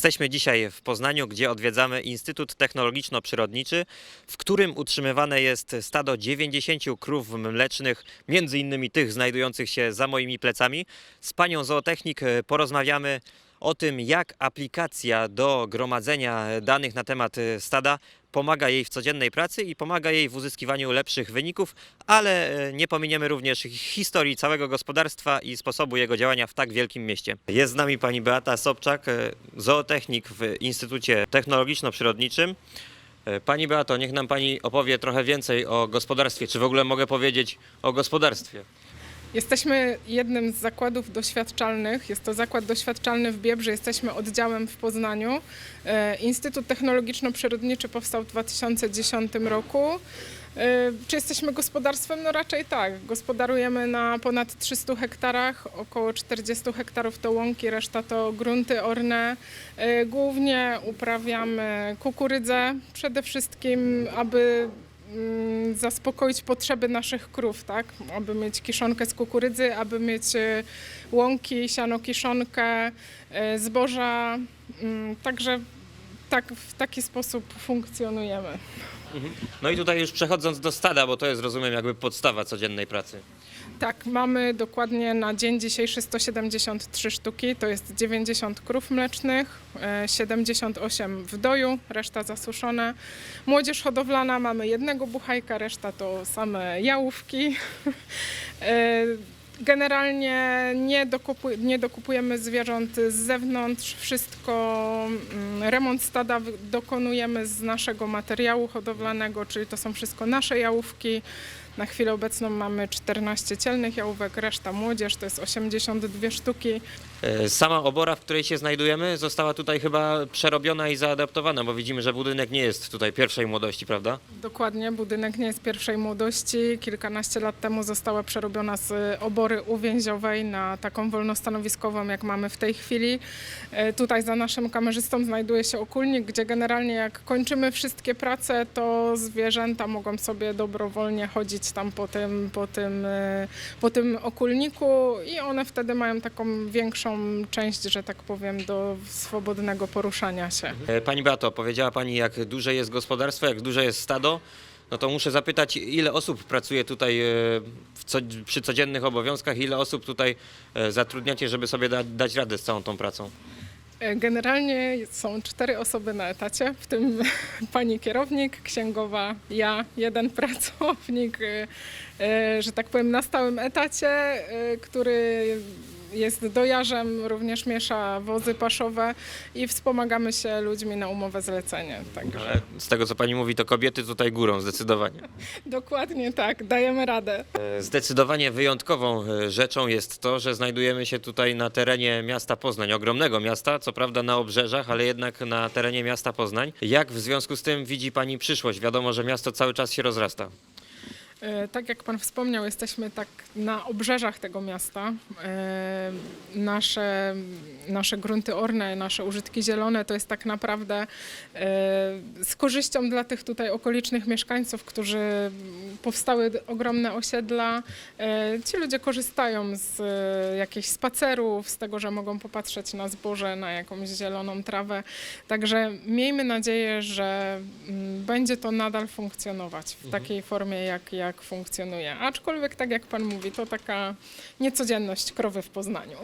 Jesteśmy dzisiaj w Poznaniu, gdzie odwiedzamy Instytut Technologiczno-Przyrodniczy, w którym utrzymywane jest stado 90 krów mlecznych, między innymi tych znajdujących się za moimi plecami. Z panią zootechnik e, porozmawiamy o tym, jak aplikacja do gromadzenia danych na temat e, stada pomaga jej w codziennej pracy i pomaga jej w uzyskiwaniu lepszych wyników, ale e, nie pominiemy również historii całego gospodarstwa i sposobu jego działania w tak wielkim mieście. Jest z nami pani Beata Sobczak, e, zootechnik w Instytucie Technologiczno-Przyrodniczym. Pani Beato, niech nam pani opowie trochę więcej o gospodarstwie. Czy w ogóle mogę powiedzieć o gospodarstwie? Jesteśmy jednym z zakładów doświadczalnych. Jest to zakład doświadczalny w Biebrze. Jesteśmy oddziałem w Poznaniu. E, Instytut Technologiczno-Przyrodniczy powstał w 2010 roku. E, Czy jesteśmy gospodarstwem? No raczej tak. Gospodarujemy na ponad 300 hektarach, około 40 hektarów to łąki, reszta to grunty orne. E, Głównie uprawiamy kukurydzę, przede wszystkim, aby zaspokoić potrzeby naszych krów, tak? Aby mieć kiszonkę z kukurydzy, aby mieć e, łąki, siano kiszonkę, e, zboża. Mm, Także tak, w taki sposób funkcjonujemy. No i tutaj już przechodząc do stada, bo to jest rozumiem jakby podstawa codziennej pracy. Tak, mamy dokładnie na dzień dzisiejszy 173 sztuki, to jest 90 krów mlecznych, e, 78 w doju, reszta zasuszone. Młodzież hodowlana mamy jednego buchajka, reszta to same jałówki. E, Generalnie nie, nie dokupujemy zwierząt z zewnątrz, wszystko, mm, remont stada dokonujemy z naszego materiału hodowlanego, czyli to są wszystko nasze jałówki. Na chwilę obecną mamy 14 cielnych jałówek, reszta młodzież to jest 82 sztuki. E, Sama obora, w której się znajdujemy, została tutaj chyba przerobiona i zaadaptowana, bo widzimy, że budynek nie jest tutaj pierwszej młodości, prawda? Dokładnie, budynek nie jest pierwszej młodości. Kilkanaście lat temu została przerobiona z obory uwięziowej na taką wolnostanowiskową, jak mamy w tej chwili. E, Tutaj za naszym kamerzystą znajduje się okulnik, gdzie generalnie jak kończymy wszystkie prace, to zwierzęta mogą sobie dobrowolnie chodzić tam po tym, po tym, e, po tym okulniku i one wtedy mają taką większą część, że tak powiem, do swobodnego poruszania się. E, Pani Beato, powiedziała Pani, jak duże jest gospodarstwo, jak duże jest stado. No to muszę zapytać, ile osób pracuje tutaj e, co, przy codziennych obowiązkach, ile osób tutaj zatrudniacie, żeby sobie da, dać radę z całą tą pracą? E, Generalnie są cztery osoby na etacie, w tym pani kierownik, księgowa, ja, jeden pracownik, e, e, że tak powiem, na stałym etacie, który jest dojarzem, również miesza wozy paszowe i wspomagamy się ludźmi na umowę zlecenie. Także Ale z tego, co Pani mówi, to kobiety tutaj górą, zdecydowanie. dokładnie tak, dajemy radę. E, Zdecydowanie wyjątkową e, rzeczą jest to, że znajdujemy się tutaj na terenie miasta Poznań, ogromnego miasta, co prawda na obrzeżach, ale jednak na terenie miasta Poznań. Jak w związku z tym widzi Pani przyszłość? Wiadomo, że miasto cały czas się rozrasta. E, Tak jak Pan wspomniał, jesteśmy tak na obrzeżach tego miasta. E, Nasze, nasze grunty orne, nasze użytki zielone to jest tak naprawdę e, z korzyścią dla tych tutaj okolicznych mieszkańców, którzy powstały ogromne osiedla. Ci ludzie korzystają z jakichś spacerów, z tego, że mogą popatrzeć na zboże, na jakąś zieloną trawę. Także miejmy nadzieję, że mm, będzie to nadal funkcjonować w takiej formie, jak, jak funkcjonuje. Aczkolwiek, tak jak Pan mówi, to taka niecodzienność krowy w Poznaniu.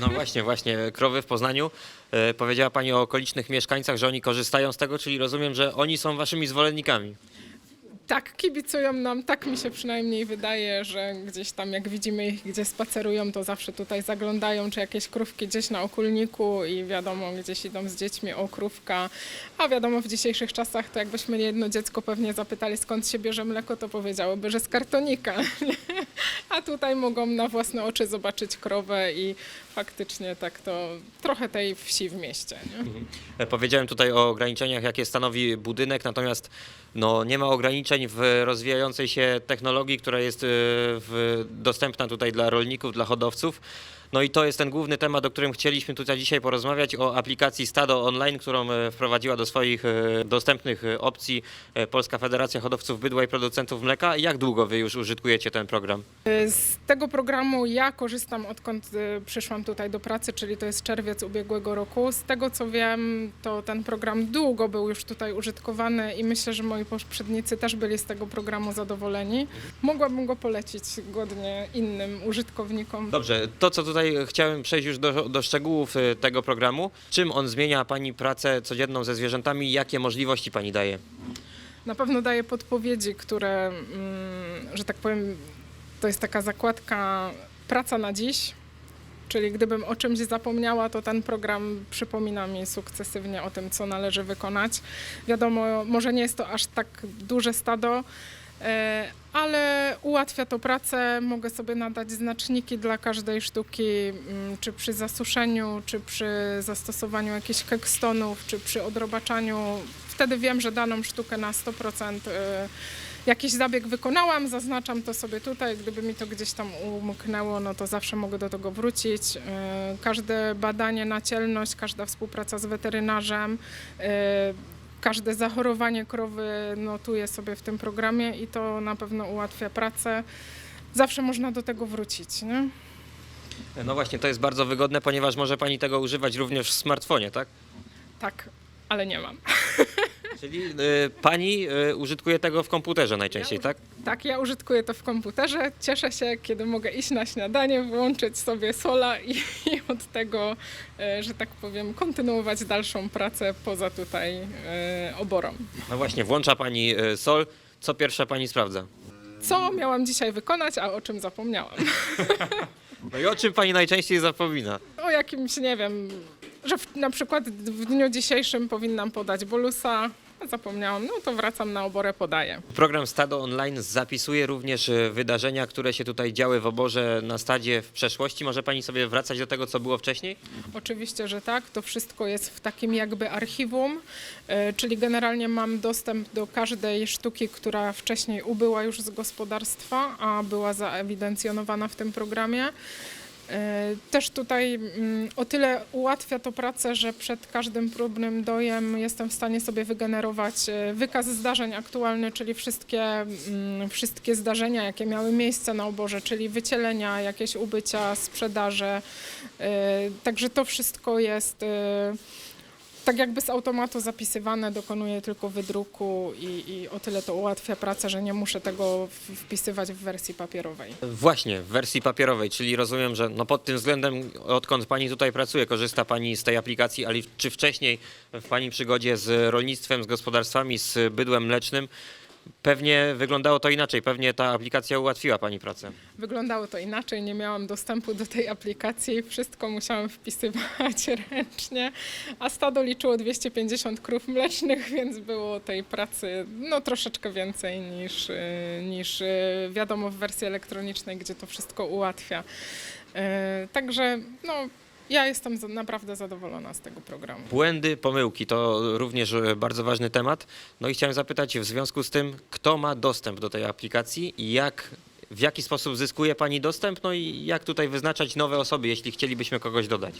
No właśnie, właśnie, krowy w Poznaniu. E, Powiedziała Pani o okolicznych mieszkańcach, że oni korzystają z tego, czyli rozumiem, że oni są Waszymi zwolennikami. Tak, kibicują nam, tak mi się przynajmniej wydaje, że gdzieś tam jak widzimy ich, gdzie spacerują, to zawsze tutaj zaglądają, czy jakieś krówki gdzieś na okulniku i wiadomo, gdzieś idą z dziećmi o krówka. A wiadomo, w dzisiejszych czasach to jakbyśmy jedno dziecko pewnie zapytali, skąd się bierze mleko, to powiedziałoby, że z kartonika. A tutaj mogą na własne oczy zobaczyć krowę i faktycznie tak to trochę tej wsi w mieście. Nie? E, Powiedziałem tutaj o ograniczeniach, jakie stanowi budynek, natomiast no, nie ma ograniczeń w rozwijającej się technologii, która jest e, w, dostępna tutaj dla rolników, dla hodowców. No i to jest ten główny temat, o którym chcieliśmy tutaj dzisiaj porozmawiać, o aplikacji Stado Online, którą e, wprowadziła do swoich e, dostępnych e, opcji Polska Federacja Hodowców Bydła i Producentów Mleka. Jak długo wy już użytkujecie ten program? Z tego programu ja korzystam odkąd przyszłam tutaj do pracy, czyli to jest czerwiec ubiegłego roku. Z tego co wiem, to ten program długo był już tutaj użytkowany i myślę, że moi poprzednicy też byli z tego programu zadowoleni. Mogłabym go polecić godnie innym użytkownikom. Dobrze, to co tutaj chciałem przejść już do, do szczegółów e, tego programu. Czym on zmienia Pani pracę codzienną ze zwierzętami? Jakie możliwości Pani daje? Na pewno daje podpowiedzi, które, mm, że tak powiem, to jest taka zakładka praca na dziś. Czyli gdybym o czymś zapomniała, to ten program przypomina mi sukcesywnie o tym, co należy wykonać. Wiadomo, może nie jest to aż tak duże stado, ale ułatwia to pracę. Mogę sobie nadać znaczniki dla każdej sztuki, mm, czy przy zasuszeniu, czy przy zastosowaniu jakichś kekstonów, czy przy odrobaczaniu. Wtedy wiem, że daną sztukę na 100% e, jakiś zabieg wykonałam, zaznaczam to sobie tutaj. Gdyby mi to gdzieś tam umknęło, no to zawsze mogę do tego wrócić. E, Każde badanie na cielność, każda współpraca z weterynarzem, e, każde zachorowanie krowy notuję sobie w tym programie i to na pewno ułatwia pracę. Zawsze można do tego wrócić. Nie? No właśnie, to jest bardzo wygodne, ponieważ może Pani tego używać również w smartfonie, tak? Tak, ale nie mam. Czyli e, Pani e, użytkuje tego w komputerze najczęściej, tak? Tak, ja użytkuję to w komputerze. Cieszę się, kiedy mogę iść na śniadanie, włączyć sobie sola i, i od tego, e, że tak powiem, kontynuować dalszą pracę poza tutaj e, oborą. No właśnie, włącza Pani e, sol. Co pierwsze Pani sprawdza? Co miałam dzisiaj wykonać, a o czym zapomniałam? No i o czym Pani najczęściej zapomina? O jakimś, nie wiem, że w, na przykład w dniu dzisiejszym powinnam podać bolusa. Zapomniałam, no to wracam na oborę, podaję. Program Stado Online zapisuje również e, wydarzenia, które się tutaj działy w oborze na stadzie w przeszłości. Może Pani sobie wracać do tego, co było wcześniej? Oczywiście, że tak. To wszystko jest w takim jakby archiwum, e, czyli generalnie mam dostęp do każdej sztuki, która wcześniej ubyła już z gospodarstwa, a była zaewidencjonowana w tym programie. E, Też tutaj mm, o tyle ułatwia to pracę, że przed każdym próbnym dojem jestem w stanie sobie wygenerować e, wykaz zdarzeń aktualny, czyli wszystkie, mm, wszystkie zdarzenia, jakie miały miejsce na oborze, czyli wycielenia, jakieś ubycia, sprzedaże. E, Także to wszystko jest tak jakby z automatu zapisywane, dokonuję tylko wydruku i, i o tyle to ułatwia pracę, że nie muszę tego wpisywać w wersji papierowej. Właśnie, w wersji papierowej, czyli rozumiem, że no pod tym względem, odkąd Pani tutaj pracuje, korzysta Pani z tej aplikacji, ale czy wcześniej w Pani przygodzie z rolnictwem, z gospodarstwami, z bydłem mlecznym, pewnie wyglądało to inaczej, pewnie ta aplikacja ułatwiła Pani pracę. Wyglądało to inaczej, nie miałam dostępu do tej aplikacji, wszystko musiałam wpisywać ręcznie, a stado liczyło 250 krów mlecznych, więc było tej pracy no, troszeczkę więcej niż, y, niż y, wiadomo w wersji elektronicznej, gdzie to wszystko ułatwia. Y, Także no, ja jestem za- naprawdę zadowolona z tego programu. Błędy, pomyłki to również e, bardzo ważny temat. No i chciałem zapytać w związku z tym, kto ma dostęp do tej aplikacji i jak, w jaki sposób zyskuje Pani dostęp, no i jak tutaj wyznaczać nowe osoby, jeśli chcielibyśmy kogoś dodać.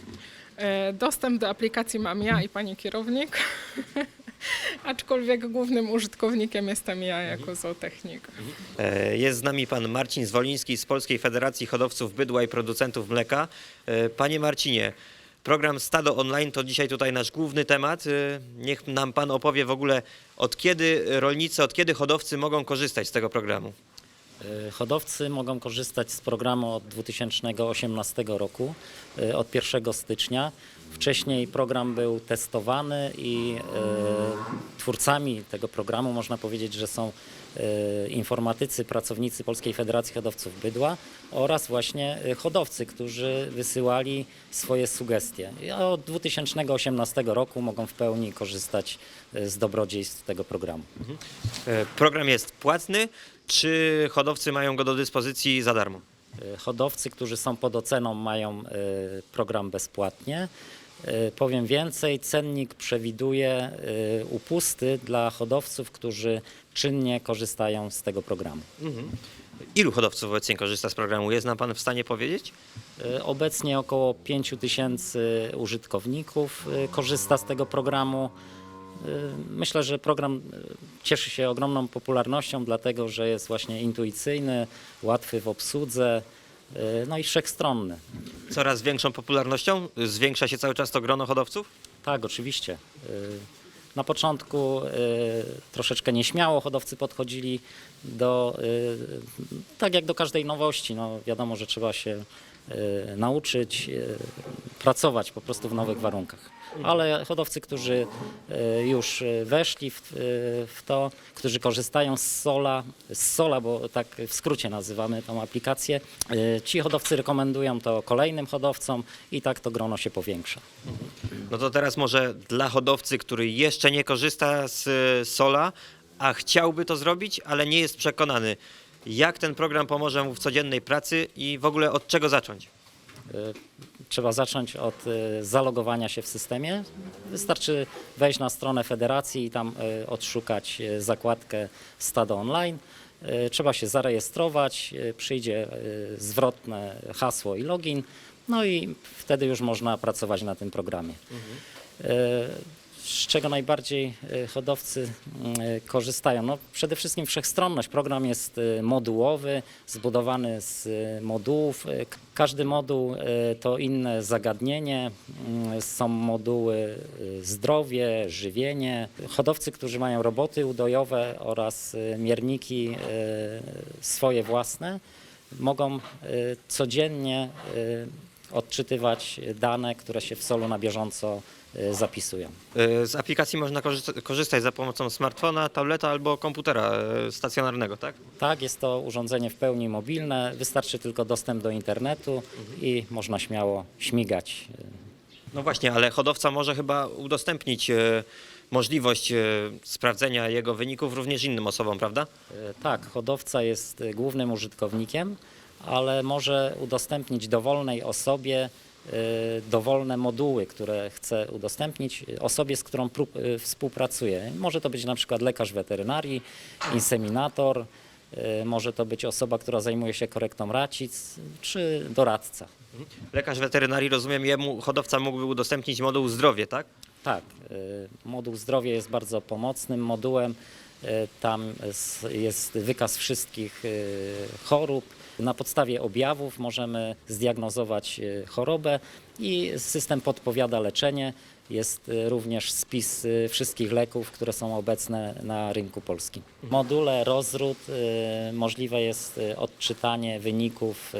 E, Dostęp do aplikacji mam ja i pani kierownik, aczkolwiek głównym użytkownikiem jestem ja jako zootechnik. E, Jest z nami pan Marcin Zwoliński z Polskiej Federacji Hodowców Bydła i Producentów Mleka. E, Panie Marcinie, program Stado Online to dzisiaj tutaj nasz główny temat. E, Niech nam pan opowie w ogóle od kiedy rolnicy, od kiedy hodowcy mogą korzystać z tego programu. Y, Hodowcy mogą korzystać z programu od 2018 roku, y, od 1 stycznia. Wcześniej program był testowany i y, twórcami tego programu można powiedzieć, że są informatycy, pracownicy Polskiej Federacji Hodowców Bydła oraz właśnie hodowcy, którzy wysyłali swoje sugestie. Od 2018 roku mogą w pełni korzystać z dobrodziejstw tego programu. E, Program jest płatny, czy hodowcy mają go do dyspozycji za darmo? Y, Hodowcy, którzy są pod oceną, mają y, program bezpłatnie. Y, Powiem więcej, cennik przewiduje upusty dla hodowców, którzy czynnie korzystają z tego programu. Ilu hodowców obecnie korzysta z programu? Jest nam pan w stanie powiedzieć? Obecnie około 5 tysięcy użytkowników korzysta z tego programu. Y, Myślę, że program y, cieszy się ogromną popularnością, dlatego że jest właśnie intuicyjny, łatwy w obsłudze, y, no i wszechstronny. Coraz większą popularnością zwiększa się cały czas to grono hodowców? Tak, oczywiście. Na początku troszeczkę nieśmiało hodowcy podchodzili do, tak jak do każdej nowości. No, wiadomo, że trzeba się nauczyć, pracować po prostu w nowych warunkach. Ale hodowcy, którzy y, już y, weszli w, y, w to, którzy korzystają z Sola, z Sola, bo tak w skrócie nazywamy tą aplikację, ci hodowcy rekomendują to kolejnym hodowcom i tak to grono się powiększa. No to teraz może dla hodowcy, który jeszcze nie korzysta z e, Sola, a chciałby to zrobić, ale nie jest przekonany, jak ten program pomoże mu w codziennej pracy i w ogóle od czego zacząć? Trzeba zacząć od y, zalogowania się w systemie. Wystarczy wejść na stronę federacji i tam y, odszukać y, zakładkę Stado Online. Trzeba się zarejestrować, przyjdzie zwrotne hasło i login, no i wtedy już można pracować na tym programie. Y, Z czego najbardziej y, hodowcy y, korzystają? No, przede wszystkim wszechstronność. Program jest y, modułowy, zbudowany z modułów. Każdy moduł to inne zagadnienie. Y, Są moduły zdrowie, żywienie. Hodowcy, którzy mają roboty udojowe oraz mierniki swoje własne, mogą codziennie odczytywać dane, które się w solu na bieżąco zapisują. E, Z aplikacji można korzysta- korzystać za pomocą smartfona, tableta albo komputera e, stacjonarnego, tak? Tak, jest to urządzenie w pełni mobilne, wystarczy tylko dostęp do internetu i można śmiało śmigać. No właśnie, ale hodowca może chyba udostępnić możliwość sprawdzenia jego wyników również innym osobom, prawda? Tak, hodowca jest y, głównym użytkownikiem, ale może udostępnić dowolnej osobie y, dowolne moduły, które chce udostępnić y, osobie, z którą y, współpracuje. Może to być na przykład lekarz weterynarii, inseminator, y, może to być osoba, która zajmuje się korektą racic, czy doradca. Lekarz weterynarii, rozumiem, jemu hodowca mógłby udostępnić moduł zdrowie, tak? Tak, y, moduł zdrowie jest bardzo pomocnym modułem. Y, Tam jest wykaz wszystkich y, chorób. Na podstawie objawów możemy zdiagnozować y, chorobę i system podpowiada leczenie. Jest y, również spis y, wszystkich leków, które są obecne na rynku polskim. W module rozród możliwe jest odczytanie wyników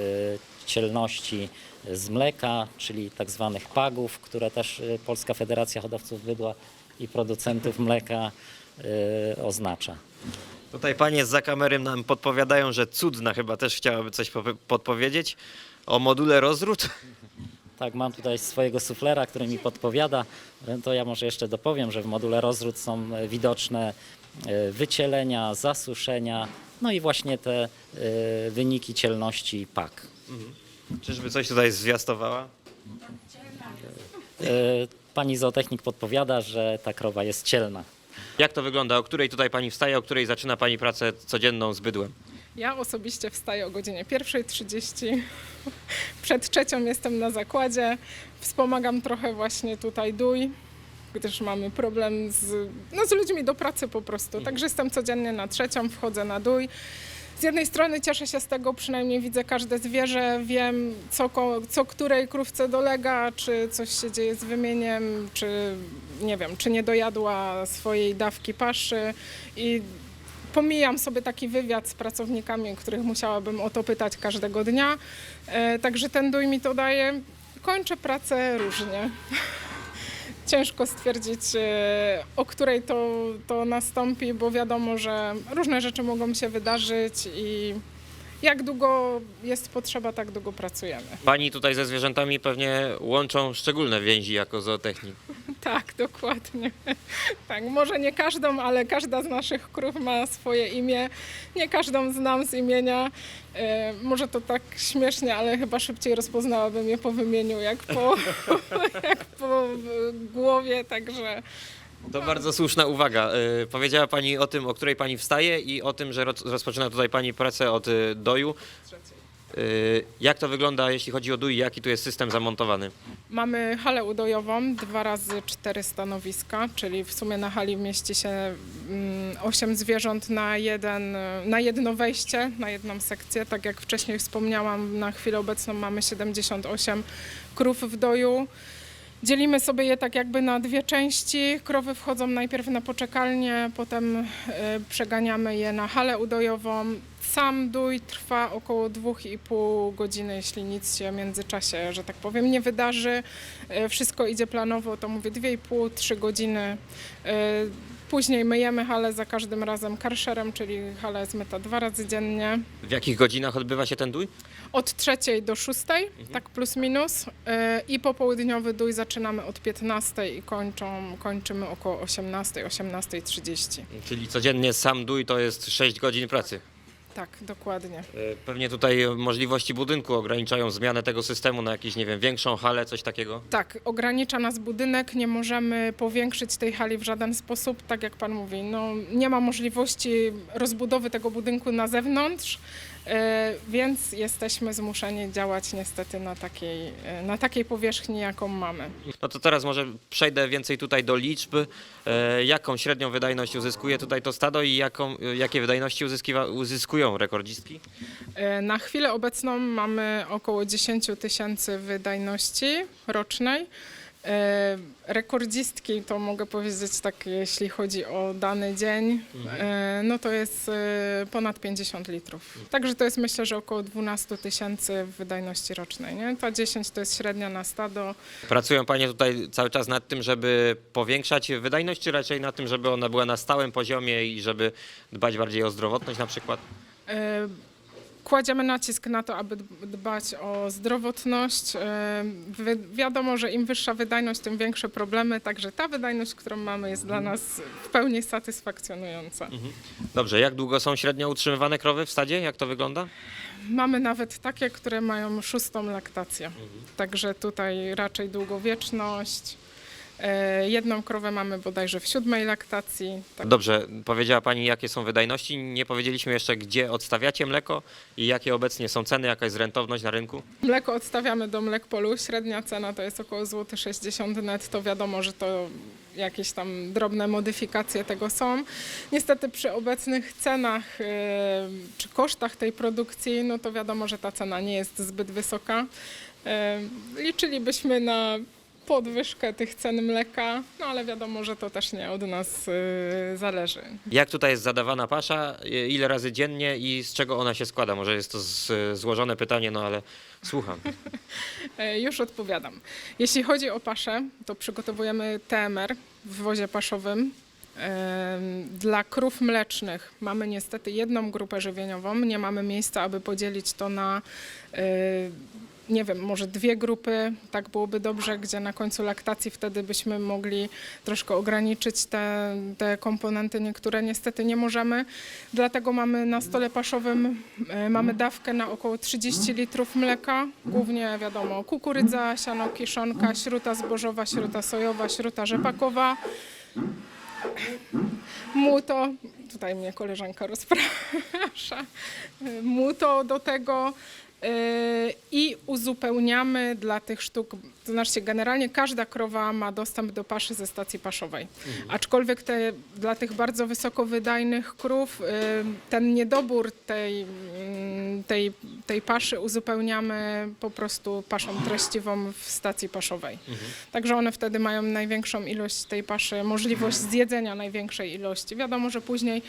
cielności z mleka, czyli tak zwanych pagów, które też Polska Federacja Hodowców Bydła i Producentów Mleka oznacza. Tutaj panie z kamery nam podpowiadają, że cudna chyba też chciałaby coś powie- podpowiedzieć o module rozród. Tak, mam tutaj swojego suflera, który mi podpowiada. To ja może jeszcze dopowiem, że w module rozród są y, widoczne y, wycielenia, zasuszenia, no i właśnie te y, wyniki cielności pak. Czyżby coś tutaj zwiastowała? Pani zootechnik podpowiada, że ta krowa jest cielna. Jak to wygląda? O której tutaj pani wstaje, o której zaczyna pani pracę codzienną z bydłem? Ja osobiście wstaję o godzinie 1.30. Przed trzecią jestem na zakładzie. Wspomagam trochę właśnie tutaj dój, gdyż mamy problem z, no, z ludźmi do pracy po prostu. Także jestem codziennie na trzecią, wchodzę na dój. Z jednej strony cieszę się z tego, przynajmniej widzę każde zwierzę, wiem co, co której krówce dolega, czy coś się dzieje z wymieniem, czy nie wiem, czy nie dojadła swojej dawki paszy i pomijam sobie taki wywiad z pracownikami, których musiałabym o to pytać każdego dnia. E, Także ten dój mi to daje. Kończę pracę różnie. Ciężko stwierdzić, e, o której to, to nastąpi, bo wiadomo, że różne rzeczy mogą się wydarzyć i jak długo jest potrzeba, tak długo pracujemy. Pani tutaj ze zwierzętami pewnie łączą szczególne więzi jako zootechnik. Tak, dokładnie. Tak, może nie każdą, ale każda z naszych krów ma swoje imię. Nie każdą znam z imienia. E, może to tak śmiesznie, ale chyba szybciej rozpoznałabym je po wymieniu, jak po, jak po e, głowie, także To bardzo słuszna uwaga. Y, Powiedziała pani o tym, o której pani wstaje i o tym, że roz- rozpoczyna tutaj pani pracę od y, doju. Y, Jak to wygląda, jeśli chodzi o dój? Jaki tu jest system zamontowany? Mamy halę udojową, dwa razy cztery stanowiska, czyli w sumie na hali mieści się mm, osiem zwierząt na, jeden, na jedno wejście, na jedną sekcję. Tak jak wcześniej wspomniałam, na chwilę obecną mamy 78 krów w doju. Dzielimy sobie je tak jakby na dwie części. Krowy wchodzą najpierw na poczekalnię, potem e, przeganiamy je na halę udojową. Sam dój trwa około 2,5 godziny, jeśli nic się w międzyczasie, że tak powiem, nie wydarzy. E, Wszystko idzie planowo, to mówię 2,5-3 godziny. Później myjemy halę za każdym razem karszerem, czyli hala jest myta dwa razy dziennie. W jakich godzinach odbywa się ten dój? Od trzeciej do szóstej, tak plus minus. E, I popołudniowy dój zaczynamy od 15 i kończą, kończymy około 18, 18.30. Czyli codziennie sam dój to jest 6 godzin pracy. Tak, dokładnie. Y, Pewnie tutaj możliwości budynku ograniczają zmianę tego systemu na jakąś, nie wiem, większą halę, coś takiego. Tak, ogranicza nas budynek, nie możemy powiększyć tej hali w żaden sposób, tak jak pan mówi. No, nie ma możliwości rozbudowy tego budynku na zewnątrz, e, więc jesteśmy zmuszeni działać niestety na takiej, e, na takiej powierzchni, jaką mamy. No to teraz może przejdę więcej tutaj do liczb. E, jaką średnią wydajność uzyskuje tutaj to stado i jaką, e, jakie wydajności uzyskiwa, uzyskują rekordzistki? E, Na chwilę obecną mamy około 10 tysięcy wydajności rocznej. E, Rekordzistki to mogę powiedzieć tak, jeśli chodzi o dany dzień, e, no to jest e, ponad 50 litrów. Także to jest myślę, że około 12 tysięcy wydajności rocznej. Nie? Ta 10 to jest średnia na stado. Pracują Panie tutaj cały czas nad tym, żeby powiększać wydajność, czy raczej nad tym, żeby ona była na stałym poziomie i żeby dbać bardziej o zdrowotność na przykład? E, Kładziemy nacisk na to, aby dbać o zdrowotność. Wi- Wiadomo, że im wyższa wydajność, tym większe problemy, także ta wydajność, którą mamy, jest dla nas w pełni satysfakcjonująca. Dobrze, jak długo są średnio utrzymywane krowy w stadzie? Jak to wygląda? Mamy nawet takie, które mają szóstą laktację, także tutaj raczej długowieczność. E, Jedną krowę mamy bodajże w siódmej laktacji. Tak. Dobrze, powiedziała Pani, jakie są wydajności. Nie powiedzieliśmy jeszcze, gdzie odstawiacie mleko i jakie obecnie są ceny, jaka jest rentowność na rynku. Mleko odstawiamy do Mlekpolu. Średnia cena to jest około złoty 60 netto. Wiadomo, że to jakieś tam drobne modyfikacje tego są. Niestety przy obecnych cenach e, czy kosztach tej produkcji, no to wiadomo, że ta cena nie jest zbyt wysoka. E, Liczylibyśmy na podwyżkę tych cen mleka, no ale wiadomo, że to też nie od nas e, zależy. Jak tutaj jest zadawana pasza, i- ile razy dziennie i z czego ona się składa? Może jest to z, złożone pytanie, no ale słucham. E, Już odpowiadam. Jeśli chodzi o paszę, to przygotowujemy TMR w wozie paszowym. Em, Dla krów mlecznych mamy niestety jedną grupę żywieniową. Nie mamy miejsca, aby podzielić to na, e, nie wiem, może dwie grupy. Tak byłoby dobrze, gdzie na końcu laktacji wtedy byśmy mogli troszkę ograniczyć te, te komponenty. Niektóre niestety nie możemy. Dlatego mamy na stole paszowym e, mamy dawkę na około 30 litrów mleka. Głównie wiadomo kukurydza, siano, kiszonka, śruta zbożowa, śruta sojowa, śruta rzepakowa. Muto, tutaj mnie koleżanka rozprasza, muto do tego i uzupełniamy dla tych sztuk, to znaczy generalnie każda krowa ma dostęp do paszy ze stacji paszowej. Aczkolwiek te, dla tych bardzo wysokowydajnych krów yy, ten niedobór tej, mm, tej, tej paszy uzupełniamy po prostu paszą treściwą w stacji paszowej. Także one wtedy mają największą ilość tej paszy, możliwość zjedzenia największej ilości. Wiadomo, że później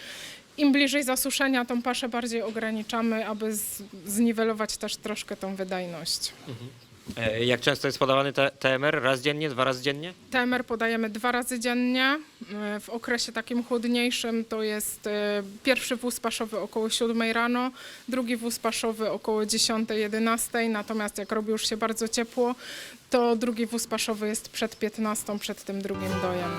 im bliżej zasuszenia tą paszę bardziej ograniczamy, aby z, zniwelować też troszkę tą wydajność. E, Jak często jest podawany te- TMR? Raz dziennie, dwa razy dziennie? TMR podajemy dwa razy dziennie. E, W okresie takim chłodniejszym to jest e, pierwszy wóz paszowy około 7 rano, drugi wóz paszowy około 10-11, natomiast jak robi już się bardzo ciepło, to drugi wóz paszowy jest przed 15, przed tym drugim dojem.